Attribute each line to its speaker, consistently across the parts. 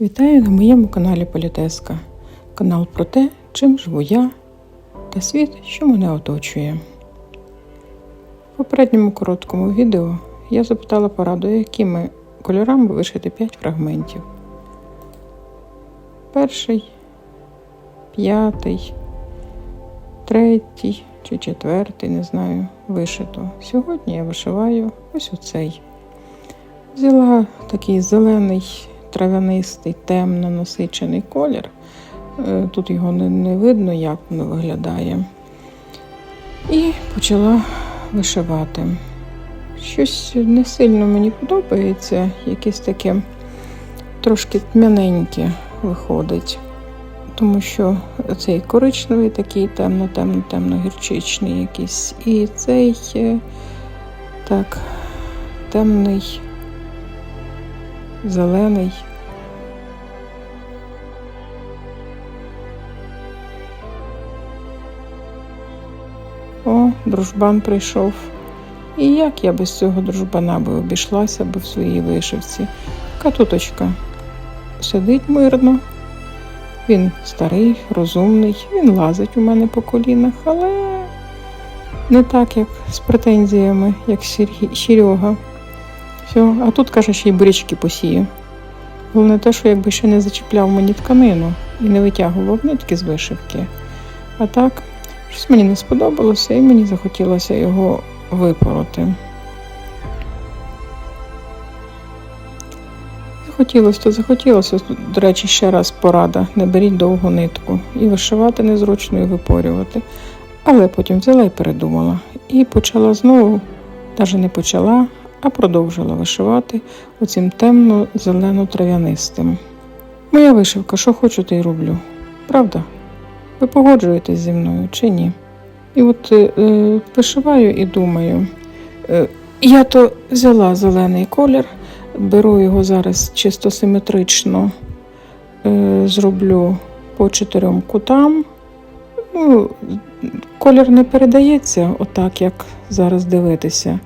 Speaker 1: Вітаю на моєму каналі Політеска. Канал про те, чим живу я та світ, що мене оточує. В попередньому короткому відео я запитала пораду, якими кольорами вишити 5 фрагментів. Перший, п'ятий, третій чи четвертий, не знаю, вишито. Сьогодні я вишиваю ось оцей. Взяла такий зелений, трав'янистий, темно насичений колір. Е, Тут його не, видно, як воно виглядає. І почала вишивати. Щось не сильно мені подобається, якесь таке трошки тьмяненьке виходить. Тому що цей коричневий такий темно-темно-темно-гірчичний якийсь. І цей е, так, темний, зелений. О, дружбан прийшов. І як я без цього дружбана би обійшлася би в своїй вишивці? Катуточка сидить мирно. Він старий, розумний, він лазить у мене по колінах, але не так, як з претензіями, як Серега. Все, а тут, каже, ще й бурячки посіє. Головне те, що якби ще не зачіпляв мені тканину і не витягував нитки з вишивки. А так, щось мені не сподобалося, і мені захотілося його випороти. Захотілося, то захотілося. До речі, ще раз порада: не беріть довгу нитку. І вишивати незручно, і випорювати. Але потім взяла і передумала. І почала знову, навіть не почала, а продовжила вишивати оцим темно-зелено-трав'янистим. Моя вишивка, що хочу, те й роблю. Правда? Ви погоджуєтесь зі мною чи ні? І от е, е, вишиваю і думаю, е, я то взяла зелений колір, беру його зараз чисто симетрично, е, зроблю по чотирьом кутам. Ну, колір не передається отак, як зараз дивитися.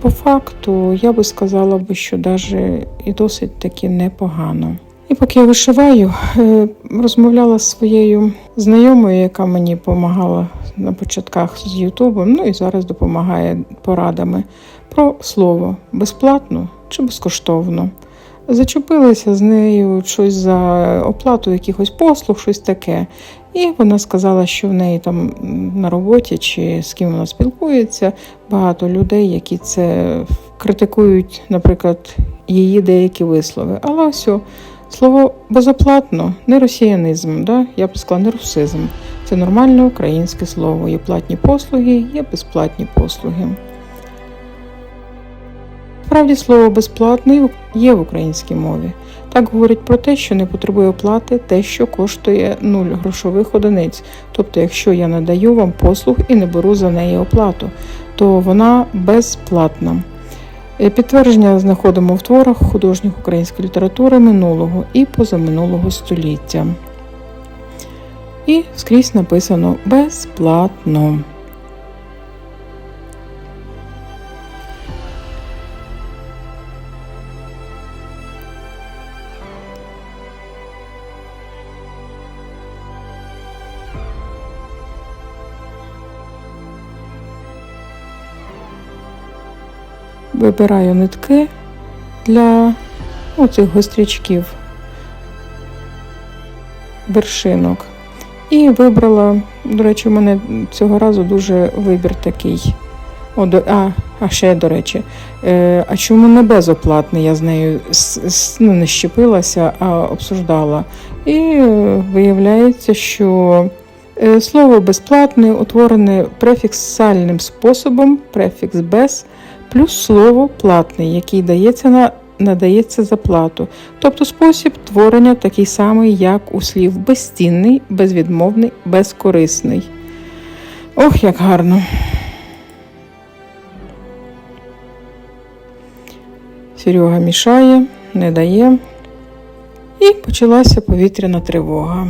Speaker 1: По факту я би сказала що навіть і досить таки непогано. І поки я вишиваю, е, розмовляла з своєю знайомою, яка мені допомагала на початках з Ютубом, ну і зараз допомагає порадами про слово безплатно чи безкоштовно. Зачепилася з нею щось за оплату якихось послуг, щось таке. І вона сказала, що в неї там на роботі чи з ким вона спілкується, багато людей, які це критикують, наприклад, її деякі вислови. Але все, слово безоплатно, не росіянизм, да? я б сказала, не русизм. Це нормальне українське слово. Є платні послуги, є безплатні послуги. Справді слово безплатний є в українській мові. Так говорить про те, що не потребує оплати те, що коштує нуль грошових одиниць. Тобто, якщо я надаю вам послуг і не беру за неї оплату, то вона безплатна. Е, Підтвердження знаходимо в творах художніх української літератури минулого і позаминулого століття. І скрізь написано безплатно. Вибираю нитки для оцих гострячків, вершинок. І вибрала, до речі, у мене цього разу дуже вибір такий. О, до, а, а ще, до речі, е, а чому не безоплатний? Я з нею ну, не щепилася, а обсуждала. І е, виявляється, що е, слово безплатне утворене префіксальним способом, префікс без, плюс слово платний, який дається на надається за плату. Тобто спосіб творення такий самий, як у слів безцінний, безвідмовний, безкорисний. Ох, як гарно. Серега мішає, не дає. І почалася повітряна тривога.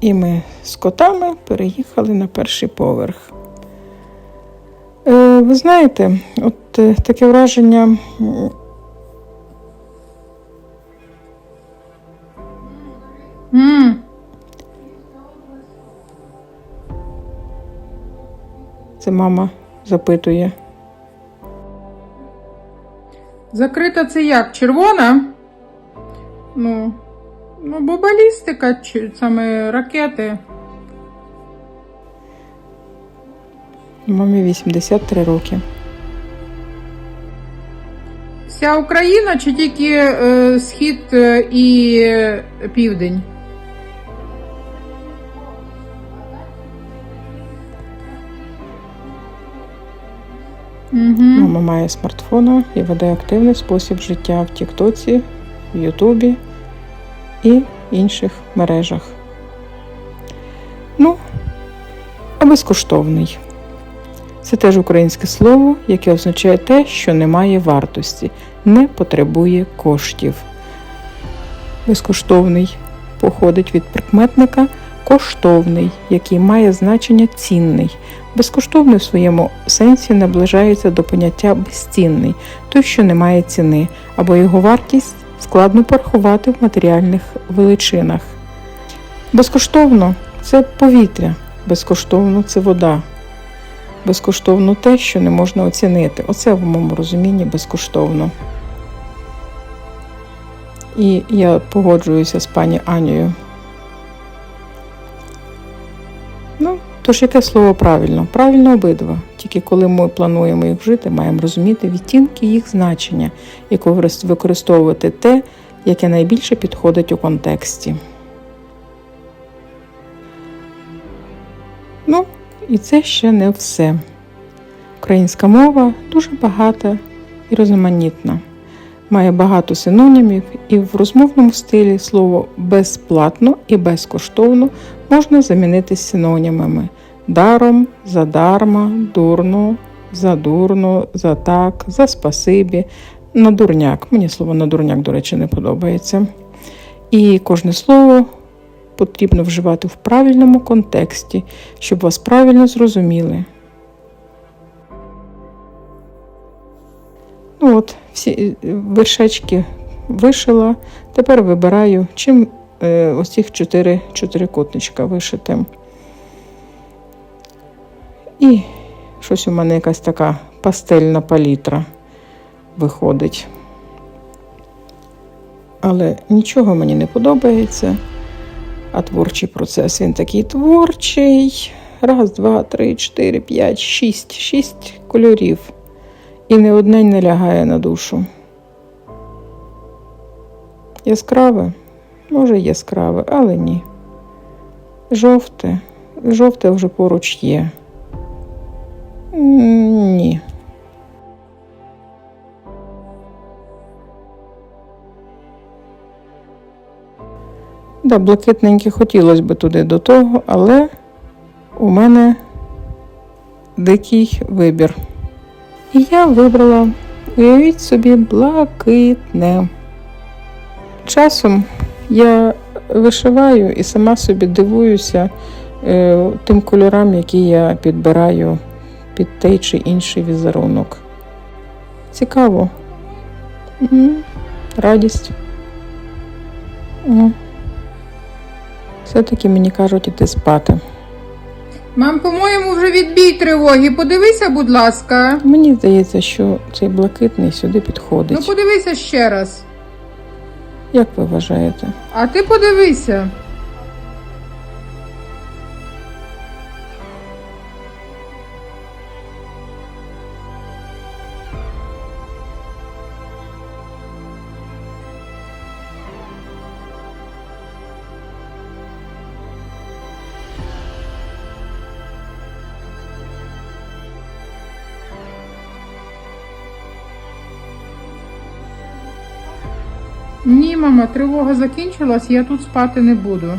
Speaker 1: І ми з котами переїхали на перший поверх. Е, ви знаєте, от е, таке враження, М. Це мама запитує. Закрита це як? Червона? Ну, ну бо балістика, чи саме ракети. Мамі 83 роки. Вся Україна чи тільки е, схід е, і південь? Угу. Мама має смартфона і веде активний спосіб життя в Тіктоці, в Ютубі і інших мережах. Ну, а безкоштовний. Це теж українське слово, яке означає те, що не має вартості, не потребує коштів. Безкоштовний походить від прикметника коштовний, який має значення цінний. Безкоштовний в своєму сенсі наближається до поняття безцінний, той, що не має ціни, або його вартість складно порахувати в матеріальних величинах. Безкоштовно це повітря, безкоштовно це вода. Безкоштовно те, що не можна оцінити. Оце в моєму розумінні безкоштовно. І я погоджуюся з пані Анією. Ну, тож яке слово правильно? Правильно обидва. Тільки коли ми плануємо їх вжити, маємо розуміти відтінки їх значення і використ- використовувати те, яке найбільше підходить у контексті. І це ще не все. Українська мова дуже багата і різноманітна. Має багато синонімів, і в розмовному стилі слово безплатно і безкоштовно можна замінити синонімами даром, задарма, дурно, задурно, за так, за спасибі, на дурняк. Мені слово на дурняк, до речі, не подобається. І кожне слово потрібно вживати в правильному контексті, щоб вас правильно зрозуміли. Ну от, всі е, вершечки вишила. Тепер вибираю, чим е, ось цих чотири чотирикутничка вишити. І щось у мене якась така пастельна палітра виходить. Але нічого мені не подобається. А творчий процес він такий творчий. Раз, два, три, чотири, п'ять, шість. Шість кольорів. І не одне не лягає на душу. Яскраве? Може, яскраве, але ні. Жовте. Жовте вже поруч є. Ні. Да, блакитненьке хотілося б туди до того, але у мене дикий вибір. І я вибрала, уявіть собі, блакитне. Часом я вишиваю і сама собі дивуюся е, тим кольорам, які я підбираю під той чи інший візерунок. Цікаво. Радість. М. Все-таки мені кажуть іти спати.
Speaker 2: Мам, по-моєму, вже відбій тривоги. Подивися, будь ласка.
Speaker 1: Мені здається, що цей блакитний сюди підходить.
Speaker 2: Ну, подивися ще раз.
Speaker 1: Як ви вважаєте?
Speaker 2: А ти подивися. Ні, мама, тривога закінчилась, я тут спати не буду.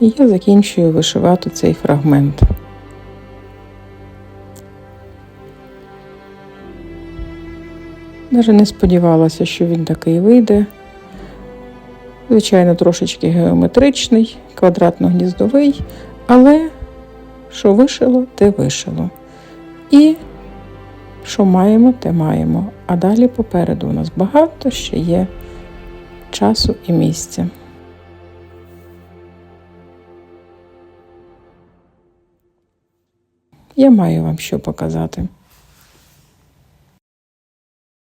Speaker 1: Я закінчую вишивати цей фрагмент. Даже не сподівалася, що він такий вийде. Звичайно, трошечки геометричний, квадратно-гніздовий, але що вишило, те вишило. І що маємо, те маємо. А далі попереду у нас багато ще є часу і місця. Я маю вам що показати.